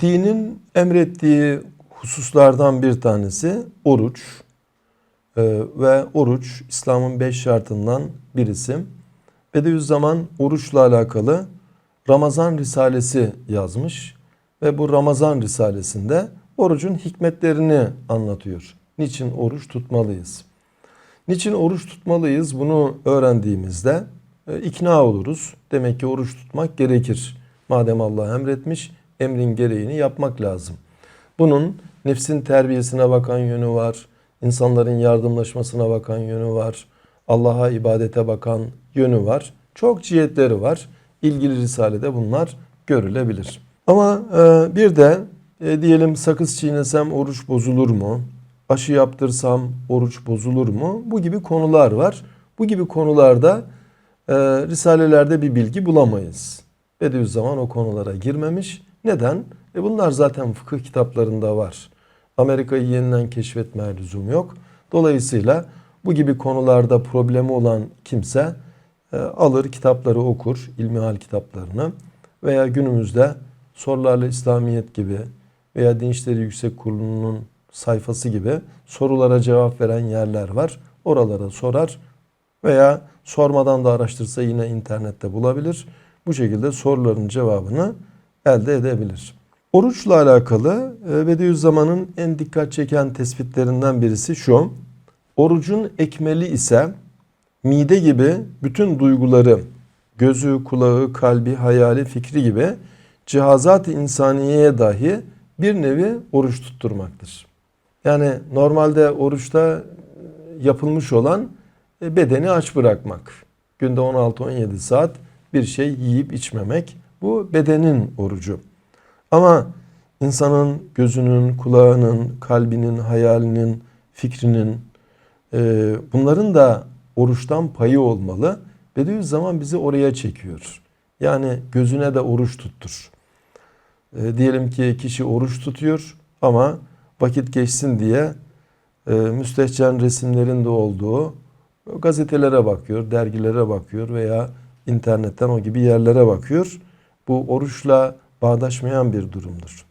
Dinin emrettiği hususlardan bir tanesi oruç. Ee, ve oruç İslam'ın beş şartından birisi. Bediüzzaman oruçla alakalı Ramazan Risalesi yazmış ve bu Ramazan Risalesinde orucun hikmetlerini anlatıyor. Niçin oruç tutmalıyız? Niçin oruç tutmalıyız? Bunu öğrendiğimizde e, ikna oluruz. Demek ki oruç tutmak gerekir. Madem Allah emretmiş, emrin gereğini yapmak lazım. Bunun nefsin terbiyesine bakan yönü var. insanların yardımlaşmasına bakan yönü var. Allah'a ibadete bakan yönü var. Çok cihetleri var. İlgili risalede bunlar görülebilir. Ama e, bir de e, diyelim sakız çiğnesem oruç bozulur mu? Aşı yaptırsam oruç bozulur mu? Bu gibi konular var. Bu gibi konularda e, risalelerde bir bilgi bulamayız. Bediüzzaman o konulara girmemiş. Neden? E bunlar zaten fıkıh kitaplarında var. Amerika'yı yeniden keşfetmeye lüzum yok. Dolayısıyla bu gibi konularda problemi olan kimse e, alır kitapları okur, ilmihal kitaplarını veya günümüzde Sorularla İslamiyet gibi veya Din İşleri Yüksek Kurulu'nun sayfası gibi sorulara cevap veren yerler var. Oralara sorar veya sormadan da araştırsa yine internette bulabilir. Bu şekilde soruların cevabını elde edebilir. Oruçla alakalı e, Bediüzzaman'ın en dikkat çeken tespitlerinden birisi şu. Orucun ekmeli ise mide gibi bütün duyguları, gözü, kulağı, kalbi, hayali, fikri gibi cihazat-ı insaniyeye dahi bir nevi oruç tutturmaktır. Yani normalde oruçta yapılmış olan e, bedeni aç bırakmak. Günde 16-17 saat bir şey yiyip içmemek. Bu bedenin orucu. Ama insanın gözünün, kulağının, kalbinin, hayalinin, fikrinin e, bunların da oruçtan payı olmalı. Bediüzzaman bizi oraya çekiyor. Yani gözüne de oruç tuttur. E, diyelim ki kişi oruç tutuyor ama vakit geçsin diye e, müstehcen resimlerin de olduğu gazetelere bakıyor, dergilere bakıyor veya internetten o gibi yerlere bakıyor. Bu oruçla bağdaşmayan bir durumdur.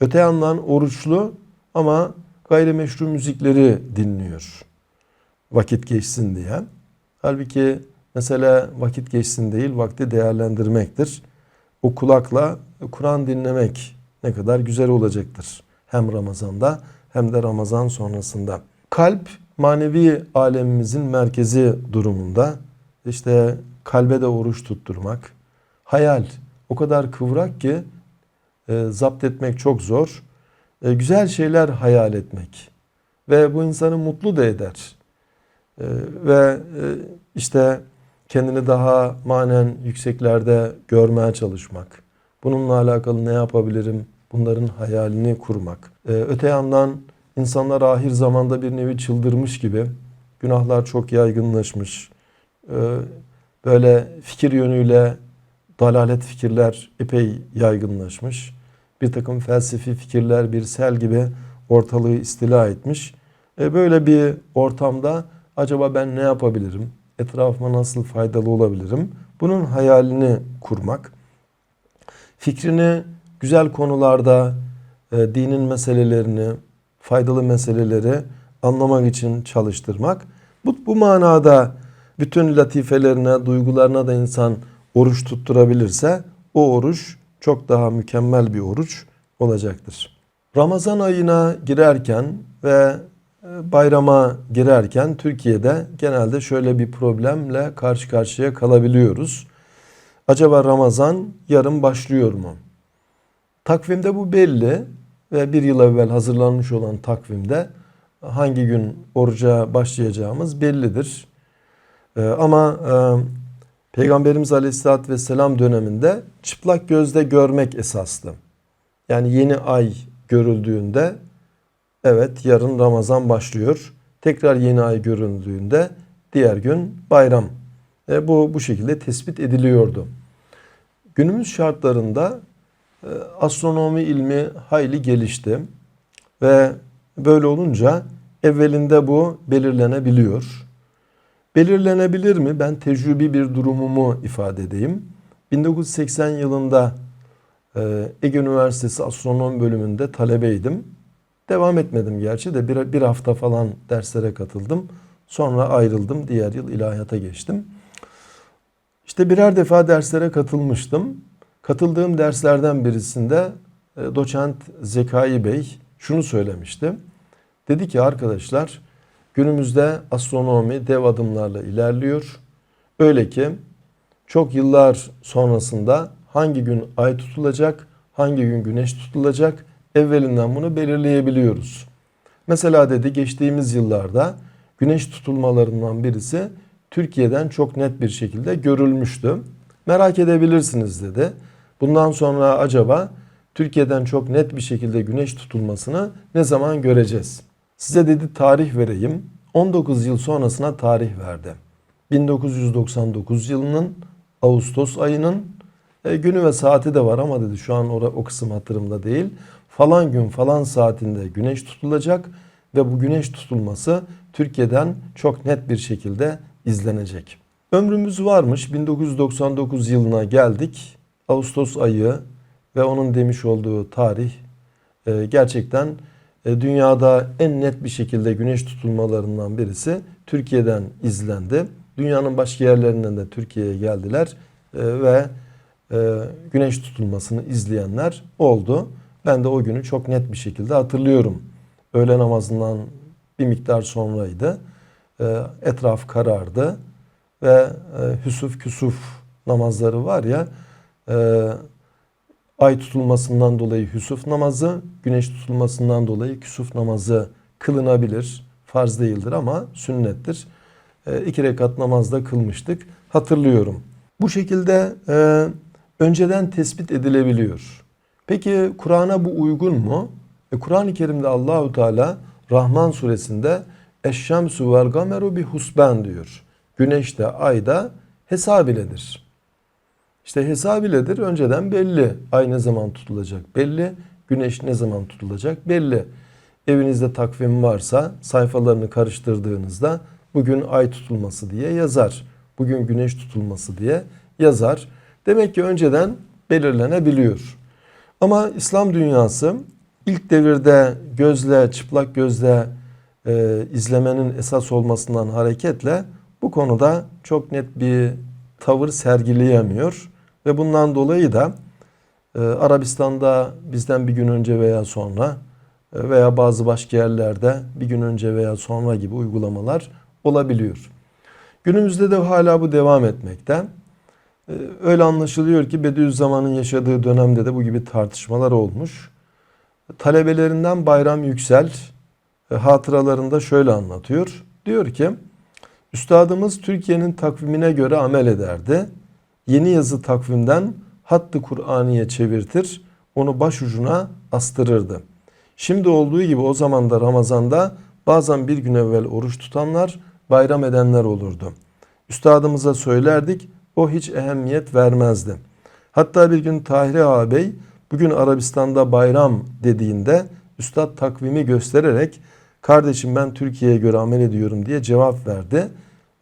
Öte yandan oruçlu ama gayrimeşru müzikleri dinliyor. Vakit geçsin diye. Halbuki mesela vakit geçsin değil vakti değerlendirmektir. O kulakla Kur'an dinlemek ne kadar güzel olacaktır. Hem Ramazan'da hem de Ramazan sonrasında. Kalp manevi alemimizin merkezi durumunda. İşte kalbe de oruç tutturmak. Hayal o kadar kıvrak ki e, zapt etmek çok zor. E, güzel şeyler hayal etmek. Ve bu insanı mutlu da eder. E, ve e, işte kendini daha manen yükseklerde görmeye çalışmak. Bununla alakalı ne yapabilirim? Bunların hayalini kurmak. Ee, öte yandan insanlar ahir zamanda bir nevi çıldırmış gibi. Günahlar çok yaygınlaşmış. Ee, böyle fikir yönüyle dalalet fikirler epey yaygınlaşmış. Bir takım felsefi fikirler bir sel gibi ortalığı istila etmiş. Ee, böyle bir ortamda acaba ben ne yapabilirim? Etrafıma nasıl faydalı olabilirim? Bunun hayalini kurmak fikrini güzel konularda e, dinin meselelerini, faydalı meseleleri anlamak için çalıştırmak. Bu, bu manada bütün latifelerine, duygularına da insan oruç tutturabilirse o oruç çok daha mükemmel bir oruç olacaktır. Ramazan ayına girerken ve e, bayrama girerken Türkiye'de genelde şöyle bir problemle karşı karşıya kalabiliyoruz. Acaba Ramazan yarın başlıyor mu? Takvimde bu belli ve bir yıl evvel hazırlanmış olan takvimde hangi gün oruca başlayacağımız bellidir. Ee, ama e, Peygamberimiz Aleyhisselatü Vesselam döneminde çıplak gözle görmek esaslı. Yani yeni ay görüldüğünde evet yarın Ramazan başlıyor. Tekrar yeni ay görüldüğünde diğer gün bayram. E, bu bu şekilde tespit ediliyordu. Günümüz şartlarında e, astronomi ilmi hayli gelişti ve böyle olunca evvelinde bu belirlenebiliyor. Belirlenebilir mi? Ben tecrübi bir durumumu ifade edeyim. 1980 yılında Ee, Ege Üniversitesi Astronom bölümünde talebeydim. Devam etmedim gerçi de bir, bir hafta falan derslere katıldım. Sonra ayrıldım. Diğer yıl ilahiyata geçtim. İşte birer defa derslere katılmıştım. Katıldığım derslerden birisinde e, doçent Zekai Bey şunu söylemişti. Dedi ki arkadaşlar günümüzde astronomi dev adımlarla ilerliyor. Öyle ki çok yıllar sonrasında hangi gün ay tutulacak, hangi gün güneş tutulacak evvelinden bunu belirleyebiliyoruz. Mesela dedi geçtiğimiz yıllarda güneş tutulmalarından birisi Türkiye'den çok net bir şekilde görülmüştü. Merak edebilirsiniz dedi. Bundan sonra acaba Türkiye'den çok net bir şekilde güneş tutulmasını ne zaman göreceğiz? Size dedi tarih vereyim. 19 yıl sonrasına tarih verdi. 1999 yılının Ağustos ayının e, günü ve saati de var ama dedi şu an o, o kısım hatırımda değil. Falan gün falan saatinde güneş tutulacak ve bu güneş tutulması Türkiye'den çok net bir şekilde izlenecek. Ömrümüz varmış 1999 yılına geldik. Ağustos ayı ve onun demiş olduğu tarih e, gerçekten dünyada en net bir şekilde güneş tutulmalarından birisi Türkiye'den izlendi. Dünyanın başka yerlerinden de Türkiye'ye geldiler e, ve güneş tutulmasını izleyenler oldu. Ben de o günü çok net bir şekilde hatırlıyorum. Öğle namazından bir miktar sonraydı. Etraf karardı ve hüsuf küsuf namazları var ya ay tutulmasından dolayı hüsuf namazı, güneş tutulmasından dolayı küsuf namazı kılınabilir. Farz değildir ama sünnettir. E, iki rekat namazda kılmıştık. Hatırlıyorum. Bu şekilde e, önceden tespit edilebiliyor. Peki Kur'an'a bu uygun mu? E, Kur'an-ı Kerim'de Allahu Teala Rahman suresinde Eşşemsu vel gameru bi husben diyor. Güneş de ay da hesab iledir. İşte hesab iledir önceden belli. Ay ne zaman tutulacak belli. Güneş ne zaman tutulacak belli. Evinizde takvim varsa sayfalarını karıştırdığınızda bugün ay tutulması diye yazar. Bugün güneş tutulması diye yazar. Demek ki önceden belirlenebiliyor. Ama İslam dünyası ilk devirde gözle, çıplak gözle e, izlemenin esas olmasından hareketle bu konuda çok net bir tavır sergileyemiyor. Ve bundan dolayı da e, Arabistan'da bizden bir gün önce veya sonra e, veya bazı başka yerlerde bir gün önce veya sonra gibi uygulamalar olabiliyor. Günümüzde de hala bu devam etmekte. E, öyle anlaşılıyor ki Bediüzzaman'ın yaşadığı dönemde de bu gibi tartışmalar olmuş. Talebelerinden Bayram Yüksel e, hatıralarında şöyle anlatıyor. Diyor ki, Üstadımız Türkiye'nin takvimine göre amel ederdi yeni yazı takvimden hattı Kur'aniye çevirtir, onu başucuna astırırdı. Şimdi olduğu gibi o zaman da Ramazan'da bazen bir gün evvel oruç tutanlar, bayram edenler olurdu. Üstadımıza söylerdik, o hiç ehemmiyet vermezdi. Hatta bir gün Tahri ağabey bugün Arabistan'da bayram dediğinde üstad takvimi göstererek kardeşim ben Türkiye'ye göre amel ediyorum diye cevap verdi.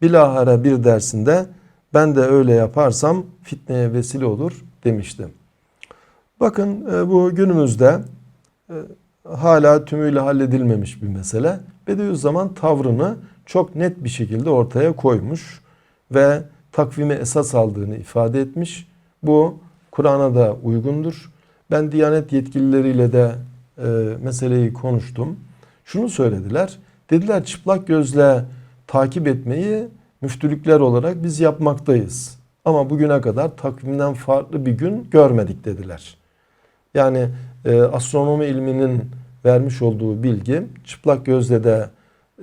Bilahare bir dersinde ben de öyle yaparsam fitneye vesile olur demiştim. Bakın e, bu günümüzde e, hala tümüyle halledilmemiş bir mesele. Bediüzzaman tavrını çok net bir şekilde ortaya koymuş ve takvime esas aldığını ifade etmiş. Bu Kur'an'a da uygundur. Ben Diyanet yetkilileriyle de e, meseleyi konuştum. Şunu söylediler. Dediler çıplak gözle takip etmeyi müftülükler olarak biz yapmaktayız. Ama bugüne kadar takvimden farklı bir gün görmedik dediler. Yani e, astronomi ilminin vermiş olduğu bilgi çıplak gözle de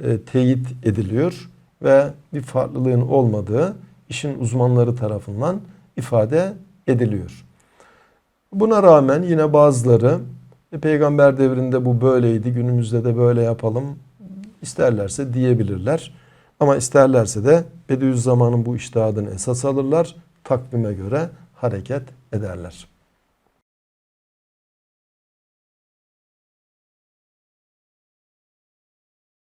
e, teyit ediliyor ve bir farklılığın olmadığı işin uzmanları tarafından ifade ediliyor. Buna rağmen yine bazıları e, peygamber devrinde bu böyleydi günümüzde de böyle yapalım isterlerse diyebilirler. Ama isterlerse de Bediüzzaman'ın bu iştihadını esas alırlar, takvime göre hareket ederler.